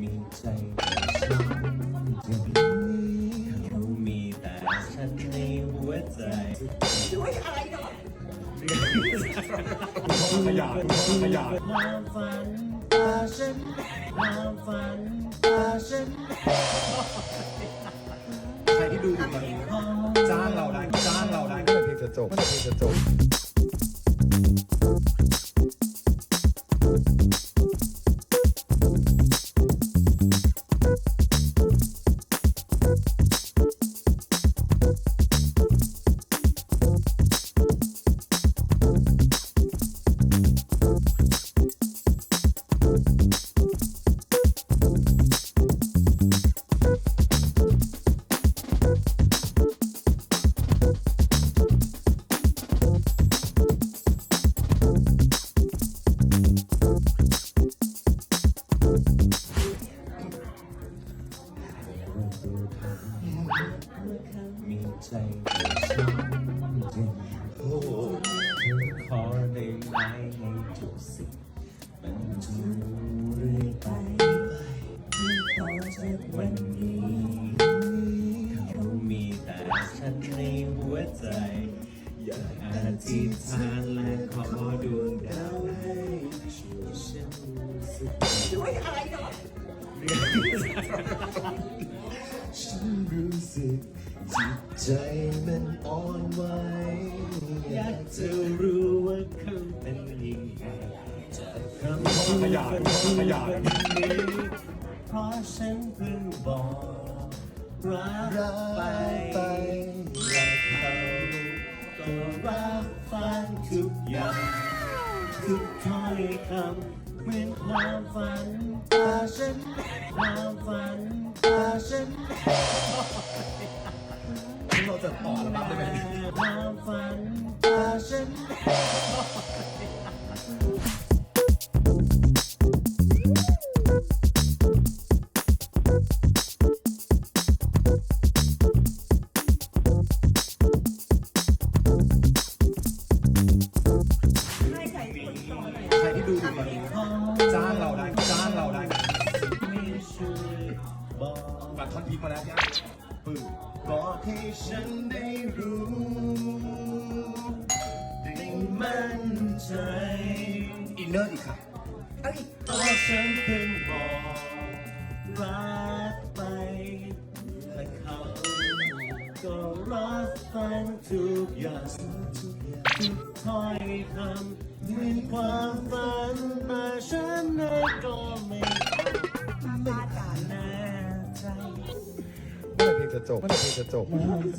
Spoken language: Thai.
มีใจฉันเขามีแต่ฉันในหัวใจขยายขยายความฝันตาฉันความฝันตาฉันใครที่ดูอยู่ตอนนี้จ้างเราได้จ้างเราได้เมื่อไหร่เพลงจะจบเมื่อไหร่เพลงจะจบ มีใจฉันโอ้ขอได้ไหมให้ทุกสิ่งมันจะรู้เรื่อยไปขอจากวันนี้เขามีแต่ฉันในหัวใจ อยากอธิษฐานและขอดวงดาวให้ช่วยฉันรู้สึกด้วยอะไรเนาะ ฉันรู้สึกจิตใจมันอ่อนไหวอยากจะรู้ว่าเขาเป็นยังไงจากคำพูดขยายขยายนี้เพราะฉันเพิ่งบอกรักไปและเขาก็รับฟังทุกอย่างทุกถ้อยคำเหมือนความฝันแตาฉันความฝัน เราจะต่ออัลบั้มได้ไหมความฝันตาฉันใครที่ดูอยู่ตอนนี้ ตัดท่อนพีคมาแล้วพี่ปึ้งบอกให้ฉันได้รู้ได้มั่นใจ อินเนอร์อีกค่ะเพราะฉันเพิ่งบอกรักไปและเขาก็รับฟังทุกอย่างทุกถ้อยคำเหมือนความฝันแต่ฉันเองก็ไม่ จะจบเมื่อไหร่เพลงจะจบ